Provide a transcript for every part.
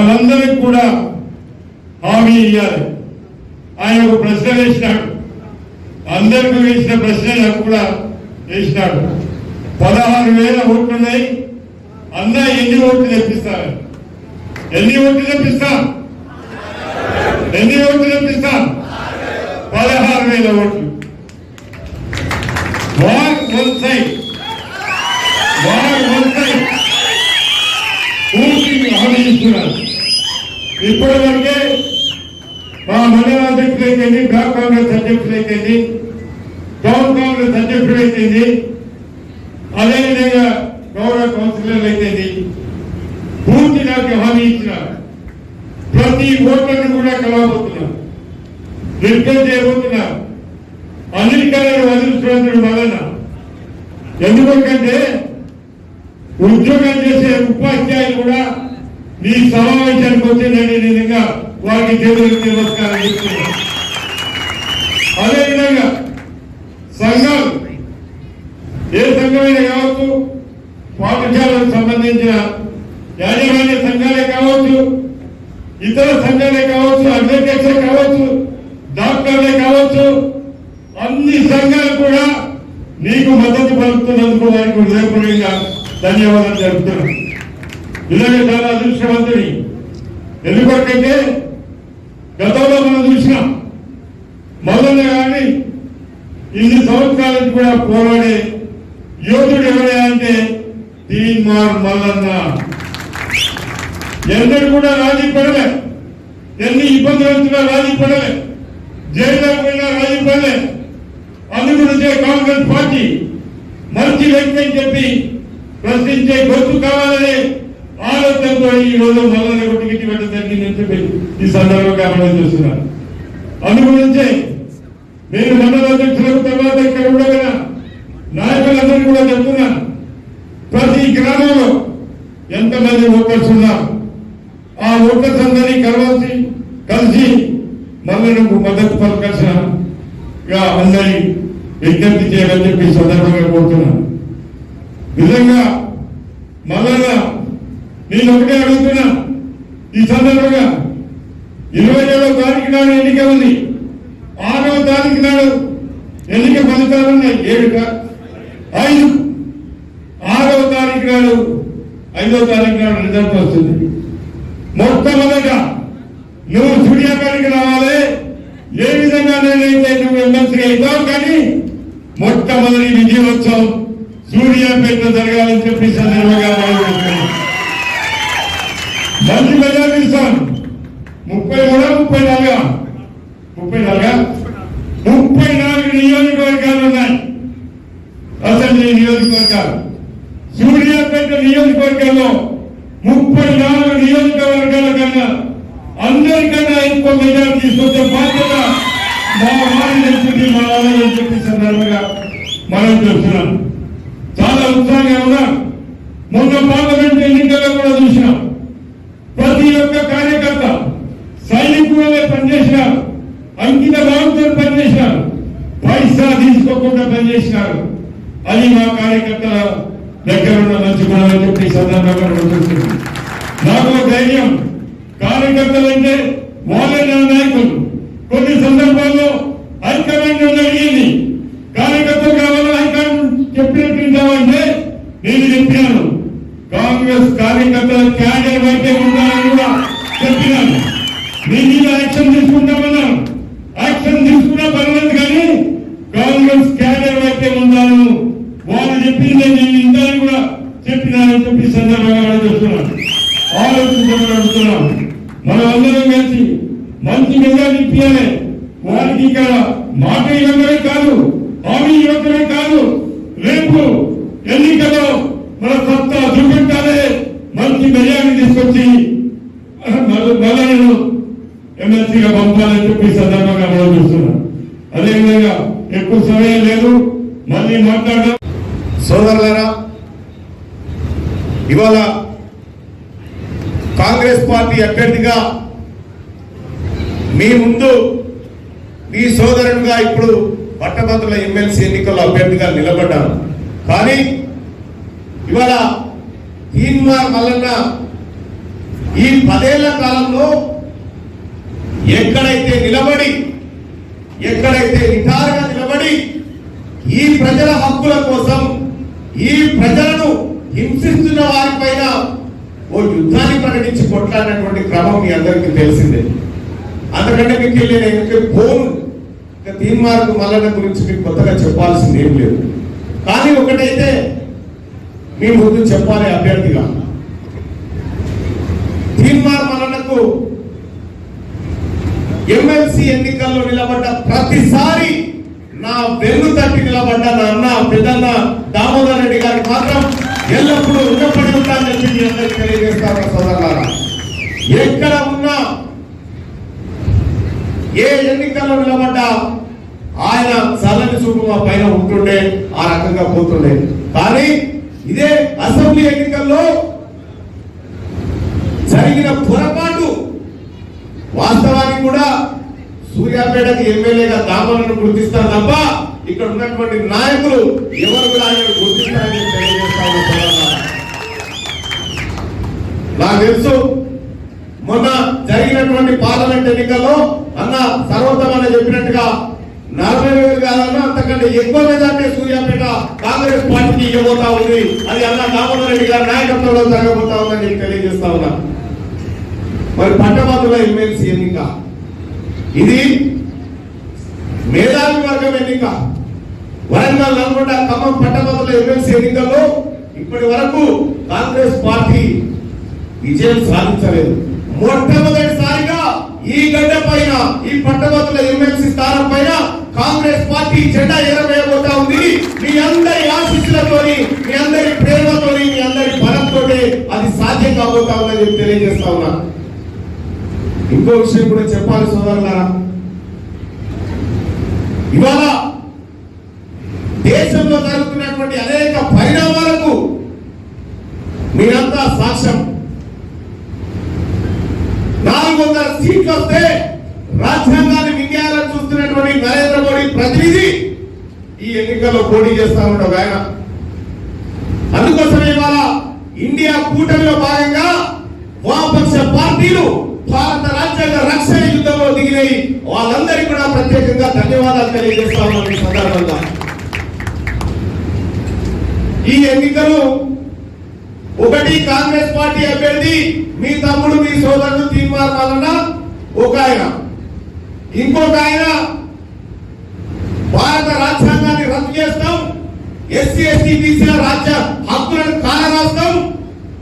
మనమందరికి కూడా హామీ ఇవ్వాలి ఆయన ఒక ప్రశ్న వేసినాడు. అందరికీ వేసిన ప్రశ్న నాకు కూడా వేసినాడు. పదహారు వేల ఓట్లున్నాయి. అన్నా ఎన్ని ఓట్లు తెప్పిస్తారు ఎన్ని ఓట్లు తెప్పిస్తా? ఎన్ని ఓట్లు తెప్పిస్తా? పదహారు వేల ఓట్లు. One side war one side పూర్తి హామీ ఇస్తున్నారు ఇప్పటి వరకే మా మండల అధ్యక్షులు బ్లాక్ కాంగ్రెస్ అధ్యక్షులు అయితేంది టౌన్ కాంగ్రెస్ అధ్యక్షుడు అయితేంది అదేవిధంగా గౌరవ కౌన్సిలర్లు అయితేంది పూర్తి నాకు హామీ ఇచ్చిన ప్రతి ఓటర్ను కూడా కలవబోతున్నా నిర్గం చేయబోతున్నా అధికారులు అదృష్టవంతుడు వలన. ఎందుకంటే ఉద్యోగం చేసే ఉపాధ్యాయులు కూడా ఈ సమావేశానికి వచ్చిందని నిజంగా వారికి చేతులకు నమస్కారం చెప్తున్నాను. అదేవిధంగా సంఘాలు ఏ సంఘమైనా కావచ్చు పాఠశాలకు సంబంధించిన యాజమాన్య సంఘాలే కావచ్చు ఇతర సంఘాలే కావచ్చు అడ్వకేట్సే కావచ్చు డాక్టర్లే కావచ్చు అన్ని సంఘాలు కూడా నీకు మద్దతు పలుకుతున్నందుకు వారికి హృదయపూర్వకంగా ధన్యవాదాలు జరుపుతున్నాను నిజంగా చాలా అదృష్టవంతుడి ఎందుకంటే గతంలో మనం చూసినాం మొదలు కానీ ఇన్ని సంవత్సరాలకు కూడా పోరాడే యోధుడు ఎవరే అంటే తీన్మార్ మల్లన్న. ఎన్నడూ కూడా రాజీ పడలే. ఎన్ని ఇబ్బందులు వచ్చినా రాజీ పడలే. జైల్లో పోయినా రాజీ పడలే. అందుగురించే కాంగ్రెస్ పార్టీ మంచి వ్యక్తి అని చెప్పి ప్రశ్నించే గొంతు కావాలనే ఆలోచనతో ఈ రోజు మల్లన్న కొట్టుకి పెట్టడం జరిగిందని చెప్పి ఈ సందర్భంగా మనం చూస్తున్నాను అందుగురించే నేను మండల అధ్యక్షులకు తర్వాత ఇక్కడ ఉండగల నాయకులందరూ కూడా చెప్తున్నా ప్రతి గ్రామంలో ఎంతమంది ఓటర్స్ ఉన్నారు? ఆ ఓటర్స్ అందరినీ కలవాల్సి కలిసి మళ్ళీ మద్దతు పలకాల్సిన అందరి విజ్ఞప్తి చేయాలని చెప్పి సందర్భంగా కోరుతున్నాను. నిజంగా మళ్ళా నేను ఒకటే అడుగుతున్నా. ఈ సందర్భంగా ఇరవై ఏడో తారీఖు నాడు ఎన్నిక ఉంది. ఆరవ తారీఖు నాడు ఎన్నిక ఫలితాలు ఉన్నాయి. ఏడు ఐదు. ఆరవ తారీఖు నాడు ఐదో తారీఖు నాడు రిజల్ట్ వస్తుంది. మొట్టమొదట నువ్వు సూర్యాపేటకి రావాలి. ఏ విధంగా నేనైతే నువ్వు ఎమ్మెల్సీ అవుతావు కానీ మొట్టమొదటి విజయోత్సవం సూర్యాపేట జరగాలని చెప్పి సందర్భంగా మనం మెజార్టీ ఇస్తాం ముప్పై మూడా ముప్పై నాలుగా? ముప్పై నాలుగా? ముప్పై నాలుగు నియోజకవర్గాలు ఉన్నాయి. అసెంబ్లీ నియోజకవర్గాలు. సూర్యాపేట నియోజకవర్గంలో ముప్పై నాలుగు నియోజకవర్గాల కన్నా అందరికన్నా ఎక్కువ మెజార్టీ తీసుకొచ్చే బాధ్యత మా వారి మా వాళ్ళని చెప్పి సందర్భంగా మనం చూస్తున్నాం చాలా ఉత్సాహంగా ఉన్నాం. మొన్న పార్లమెంట్ ఎన్నికల్లో కూడా చూసినాం. ప్రతి ఒక్క కార్యకర్త సైనికులే పనిచేసినారు అంకిత భావంతో పనిచేసినారు పైసా తీసుకోకుండా పనిచేసినారు. అది మా కార్యకర్తల దగ్గర ఉన్న మంచి గుణం చెప్పి సందర్భంగా మనం నాకు ఒక ధైర్యం కార్యకర్తలంటే వాళ్ళే నా నాయకులు. కొన్ని సందర్భాల్లో హైకమాండ్ జరిగింది కార్యకర్తలు కావాలా హైకమాండ్ చెప్పినట్టు వింటామంటే నేను చెప్పినాను కాంగ్రెస్ కార్యకర్తల క్యాడర్ వైపే ఉండాలని కూడా చెప్పినాను మీ మీద యాక్షన్ తీసుకుంటామన్నాను యాక్షన్ తీసుకున్నా పర్వాలేదు కానీ కాంగ్రెస్ క్యాడర్ వైపే ఉండాను వాళ్ళు చెప్పింది నేను ఇందని కూడా చెప్పినానని చెప్పి సందర్భంగా కూడా చెప్తున్నాను. ఆలోచించమని అడుగుతున్నాం మనం అందరం కలిసి మంచి మెజార్ ఇప్పియాలి. వారికి ఇక్కడ మాట ఇవ్వడమే కాదు హామీ ఇవ్వడమే కాదు. రేపు ఎన్నికల్లో మన సత్తా చూపెట్టాలి మంచి బిర్యానీ తీసుకొచ్చి మలను ఎమ్మెల్సీగా పంపాలని చెప్పి సందర్భంగా మనం చూస్తున్నాం. అదేవిధంగా ఎక్కువ సమయం లేదు. మళ్ళీ మాట్లాడడం సోదరులరా ఇవాళ కాంగ్రెస్ పార్టీ అభ్యర్థిగా మీ ముందు మీ సోదరుడుగా ఇప్పుడు పట్టభద్రుల ఎమ్మెల్సీ ఎన్నికల్లో అభ్యర్థిగా నిలబడ్డాను. కానీ ఇవాళ తీన్మార్ మల్లన్న ఈ పదేళ్ళ కాలంలో ఎక్కడైతే నిలబడి ఎక్కడైతే నిటారుగా నిలబడి ఈ ప్రజల హక్కుల కోసం ఈ ప్రజలను హింసిస్తున్న వారిపైన ఓ యుద్ధాన్ని ప్రకటించి కొట్లాడినటువంటి క్రమం మీ అందరికీ తెలిసిందే. అంతకంటే మీకు వెళ్ళి నేను ఫోన్ పోను. మల్లన్న గురించి మీకు కొత్తగా చెప్పాల్సింది ఏం లేదు. కానీ ఒకటైతే మీ ముందు చెప్పాలి అభ్యర్థిగా. తీన్మార్ ఎమ్మెల్సీ ఎన్నికల్లో నిలబడ్డ ప్రతిసారి నా వెన్ను తట్టి నిలబడ్డ నా అన్న పెద్దన్న దామోదర్ రెడ్డి గారికి మాత్రం ఎల్లప్పుడూ రుణపడి ఉంటానని చెప్పి మీ అందరికి తెలియజేస్తాను సోదరులారా. ఎక్కడ ఉన్నా ఏ ఎన్నికల్లో నిలబడ్డా ఆయన చల్లని చూపు మా పైన ఉంటుండే ఆ రకంగా పోతుండే. కానీ ఇదే అసెంబ్లీ ఎన్నికల్లో జరిగిన పొరపాటు వాస్తవానికి కూడా సూర్యాపేటకి ఎమ్మెల్యేగా దామలను గుర్తిస్తారు తప్ప ఇక్కడ ఉన్నటువంటి నాయకులు ఎవరు కూడా ఆయన గుర్తిస్తారని తెలియజేస్తాను నాకు తెలుసు మొన్న జరిగినటువంటి పార్లమెంట్ ఎన్నికల్లో అన్న సర్వోత్తమని చెప్పినట్టుగా నలభై వేలు కాదన్న కంటే ఎక్కువ మెజార్టీ సూర్యాపేట కాంగ్రెస్ పార్టీకి ఇవ్వబోతా ఉంది. అది అన్న దామోదర్ రెడ్డి గారి నాయకత్వంలో జరగబోతా ఉందని నేను తెలియజేస్తా ఉన్నా. మరి పట్టభద్రుల ఎమ్మెల్సీ ఎన్నిక. ఇది మేధావి వర్గం ఎన్నిక. వరంగల్ నల్గొండ ఖమ్మం పట్టభద్రుల ఎమ్మెల్సీ ఎన్నికల్లో ఇప్పటి వరకు కాంగ్రెస్ పార్టీ విజయం సాధించలేదు. మొట్టమొదటిసారిగా ఈ గడ్డ పైన ఈ పట్టభద్రుల ఎమ్మెల్సీ స్థానం పైన కాంగ్రెస్ పార్టీ జెండా ఎగరవేయబోతా ఉంది. మీ అందరి ఆశీస్సులతోని మీ అందరి ప్రేమతోని మీ అందరి బలంతో అది సాధ్యం కాబోతా ఉందని చెప్పి తెలియజేస్తా ఉన్నా. ఇంకో విషయం కూడా చెప్పాలి సోదరులారా. ఇవాళ దేశంలో జరుగుతున్నటువంటి అనేక పరిణామాలకు మీరంతా సాక్ష్యం నాలుగు వందల సీట్లు వస్తే రాజ్యాంగాన్ని వింధ్యాలను చూస్తున్నటువంటి నరేంద్ర మోడీ ప్రతినిధి ఈ ఎన్నికల్లో పోటీ చేస్తా ఉంటాడు ఆయన. అందుకోసమే ఇవాళ ఇండియా కూటమిలో భాగంగా వామపక్ష పార్టీలు భారత రాజ్యాంగ రక్షణ యుద్ధంలో దిగినాయి వాళ్ళందరికీ కూడా ప్రత్యేకంగా ధన్యవాదాలు తెలియజేస్తా ఉన్నాను ఈ సందర్భంగా. ఈ ఎన్నికలు ఒకటి కాంగ్రెస్ పార్టీ అభ్యర్థి మీ తమ్ముడు మీ సోదరుడు తీర్మానం ఒక ఆయన. ఇంకొక ఆయన భారత రాజ్యాంగాన్ని రద్దు చేస్తాం. ఎస్సీ ఎస్టీ బీసీల రాజ్య హక్కులను కాలరాస్తాం.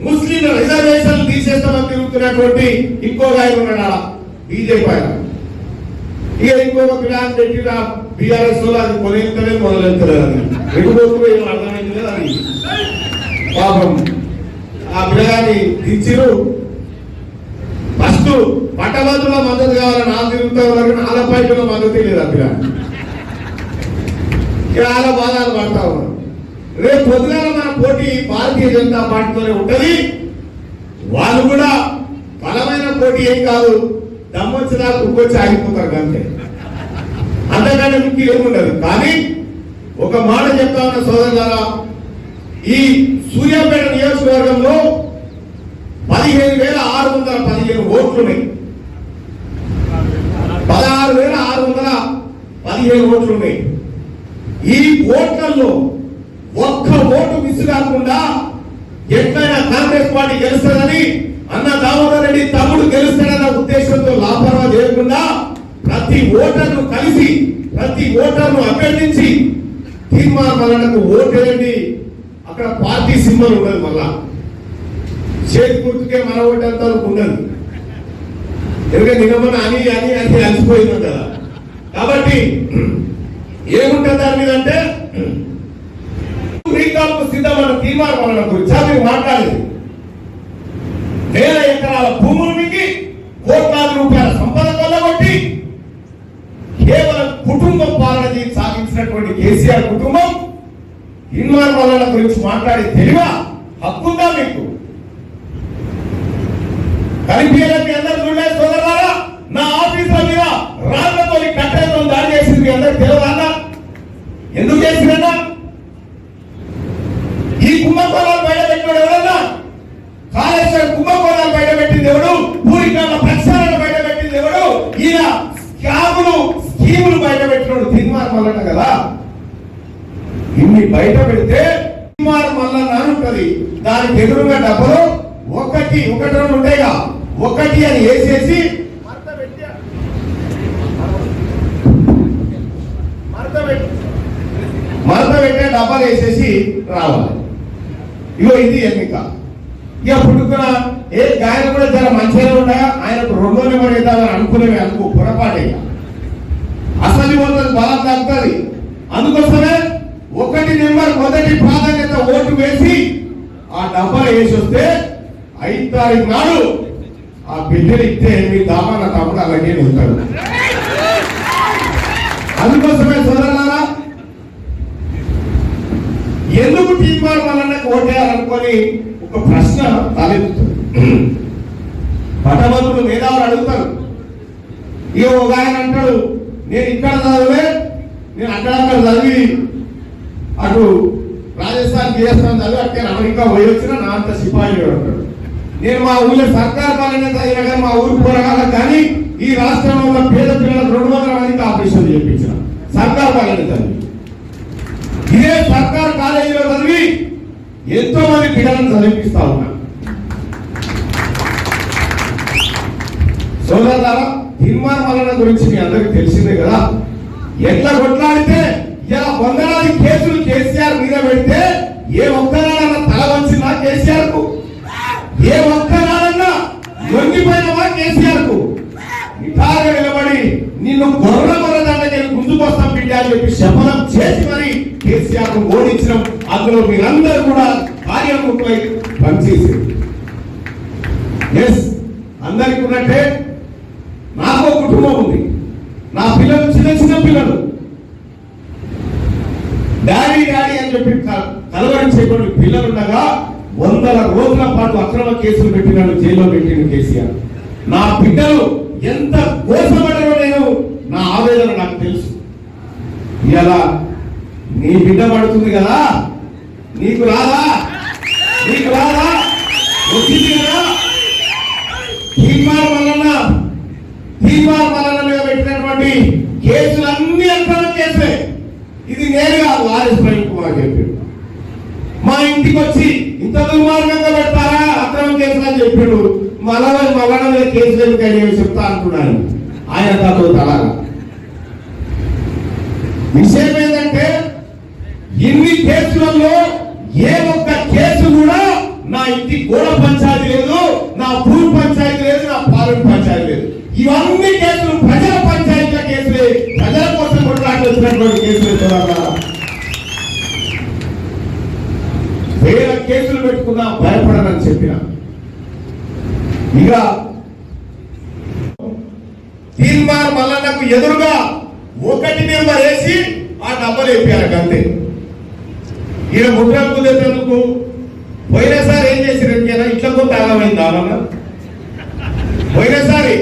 ముస్లిం రిజర్వేషన్లు తీసేస్తామని తిరుగుతున్నటువంటి ఇంకో ఆయన ఉన్నాడు బీజేపీ ఆయన. ఇక ఇంకొక పిల్లలు పెట్టిన బీఆర్ఎస్లో అది కొనేస్తలేదు మొదలెత్తలేదు అని ఎటుపోతూ ఏం అర్థమైంది కదా అది. పాపం. ఆ పిల్లగాన్ని దించిరు. ఫస్ట్ పట్టభద్రుల మద్దతు కావాలని ఆ తిరుగుతా ఉన్నారు నాలుగు పైపుల మద్దతు లేదు ఆ పిల్లగాన్ని చాలా బాధలు పడతా ఉన్నారు రేపు పొద్దున మన పోటీ భారతీయ జనతా పార్టీతోనే ఉంటుంది. వాళ్ళు కూడా బలమైన పోటీ ఏం కాదు దమ్మొచ్చినా కుక్కొచ్చి ఆగిపోతారు అంతే. అంతకంటే మీకు ఏముండదు. కానీ ఒక మాట చెప్తా ఉన్న సోదరులారా ఈ సూర్యాపేట నియోజకవర్గంలో పదిహేను వేల ఆరు వందల పదిహేను ఓట్లు ఉన్నాయి పదహారు వేల ఆరు వందల పదిహేను ఓట్లు ఉన్నాయి ఈ ఓట్లలో ఒక్క ఓటు మిస్ కాకుండా ఎట్లయినా కాంగ్రెస్ పార్టీ గెలుస్తుందని అన్న దామోదర్ రెడ్డి తమ్ముడు గెలుస్తాడన్న ఉద్దేశంతో లాపర్వా చేయకుండా ప్రతి ఓటర్ను కలిసి ప్రతి ఓటర్ను అభ్యర్థించి తీర్మానాలకు ఓటేయండి. అక్కడ పార్టీ సింబల్ ఉండదు మళ్ళా. చేతి గుర్తుకే మన ఓటు ఉండదు. ఎందుకంటే నిన్న అని అని అని అలసిపోయింది కదా. కాబట్టి ఏముంటుంది దాని మీద అంటే? రీకాల్కు సిద్ధమైన తీర్మానం వలన గురించి. మీరు మాట్లాడేది వేల ఎకరాల భూములకి కోట్లాది రూపాయల సంపద కొల్లగొట్టి కేవలం కుటుంబం పాలన సాగించినటువంటి కేసీఆర్ కుటుంబం ఇన్మార్ వలన గురించి మాట్లాడే తెలివా? హక్కుందా మీకు? కనిపించలేదు అందరూ ఎందుకు చేసిరన్నా ఈ కుంభకోణాలు బయట పెట్టినాడు ఎవరన్నా? కాళేశ్వర కుంభకోణాలు బయట పెట్టింది ఎవడు ఊరికాళ్ళ ప్రక్షాళన బయట పెట్టింది ఎవడు? ఈయన క్యాబులు స్కీములు బయట పెట్టినాడు తిన్మార్ మల్లన్న కదా? ఇన్ని బయట పెడితే తిరుమార్ మల్లన్న అని ఉంటుంది. దానికి ఎదురుగా డబ్బులు ఒకటి ఒకటి ఉంటాయిగా ఒకటి అని వేసేసి పెట్టే డబ్బాలు వేసేసి రావాలి. ఇగో ఇది ఎన్నిక. ఇక పుట్టుకున్న ఏ గాయన కూడా చాలా మంచిగా ఉండగా ఆయనకు రెండో నెంబర్ వేద్దామని అనుకునేవి అనుకో పొరపాటే అసలు పోతుంది బలం తగ్గుతుంది. అందుకోసమే ఒకటి నెంబర్ మొదటి ప్రాధాన్యత ఓటు వేసి ఆ డబ్బాలు వేసి వస్తే ఐదు తారీఖు నాడు ఆ బిడ్డలు ఇస్తే మీ దామన్న తమ్ముడు అలాగే ఉంటాడు. అందుకోసమే సోదరులారా ఎందుకు తీర్మానం వలన ఓటేయాలనుకొని ఒక ప్రశ్న తలెత్తుతుంది. పట్టభద్రులు మేధావులు అడుగుతారు. ఇక ఒక ఆయన అంటాడు నేను ఇక్కడ చదివే నేను అక్కడ అక్కడ చదివి అటు రాజస్థాన్ చేస్తాను చదివి అక్కడ అమెరికా పోయి వచ్చిన నా అంత సిపాయి అంటాడు నేను మా ఊళ్ళో సర్కార్ పాలన చదివిన కానీ మా ఊరు పోరగాల కానీ ఈ రాష్ట్రంలో పేద పిల్లలకు రెండు వందల మందికి ఆపరేషన్ చేయించిన సర్కార్ పాలన చదివి. ఇదే సర్కార్ కాలేజీలో చదివి ఎంతో మంది పిల్లలను చదివిపిస్తా ఉన్నా. సోదరులారా తీర్మాన వలన గురించి మీ అందరికి తెలిసిందే కదా? ఎట్లా కొట్లాడితే ఇలా వందలాది కేసులు కేసీఆర్ మీద పెడితే ఏ ఒక్కనాడన్నా తల వంచిందా కేసీఆర్కు ఏ ఒక్కనాడన్నా లొంగిపోయినవా కేసీఆర్కు నిటారుగా నిలబడి నిన్ను గొర్రె గొర్రె దండకి గుంజుకొస్తాం బిడ్డ అని చెప్పి శపథం చేసి మరి కేసీఆర్ను ఓడించడం అందులో మీరందరూ కూడా కార్యముఖులై పనిచేసారు ఎస్ అందరికి ఉన్నట్టే నాకు కుటుంబం ఉంది. నా పిల్లలు చిన్న చిన్న పిల్లలు. డాడీ డాడీ అని చెప్పి కలవరించేటువంటి పిల్లలు ఉండగా వందల రోజుల పాటు అక్రమ కేసులు పెట్టినాడు జైల్లో పెట్టిన కేసీఆర్. నా బిడ్డలు ఎంత కోసపడ్డారో నేను నా ఆవేదన నాకు తెలుసు. ఇలా నీ బిడ్డ పడుతుంది కదా? నీకు రాదా? నీకు రాదా? వచ్చింది కదా? తీర్మానం వలన తీర్మానం వలన మీద పెట్టినటువంటి కేసులన్నీ అక్రమ కేసులే ఇది నేను కాదు ఆర్ఎస్ ప్రవీణ్ కుమార్ చెప్పాడు. మా ఇంటికి వచ్చి ఇంత దుర్మార్గంగా పెడతారా? అక్రమ కేసులు అని చెప్పాడు. మళ్ళా మళ్ళా మీద కేసులు ఎందుకని చెప్తా అనుకున్నాను. ఆయన తతో తలాగా. విషయం ఏంటంటే ఇన్ని కేసులలో ఏ ఒక్క కేసు కూడా నా ఇంటి గోడ పంచాయతీ లేదు నా భూ పంచాయతీ లేదు నా పాలన పంచాయతీ లేదు. ఇవన్నీ కేసులు ప్రజల పంచాయతీల కేసులే. ప్రజల కోసం కొట్లాడుతున్నటువంటి కేసులు కేసులే వేల కేసులు పెట్టుకున్నా భయపడనని చెప్పిన. ఇక తీర్మానం నాకు ఎదురుగా ఒకటి నెంబర్ వేసి ఆ డబ్బలు వేపారు అంతే. ఈయన ముద్రకు కుదిరేందుకు పోయినసారి ఏం చేసిరంటే ఇట్లా కొంత ఆగమైంది? ఆమె పోయినసారి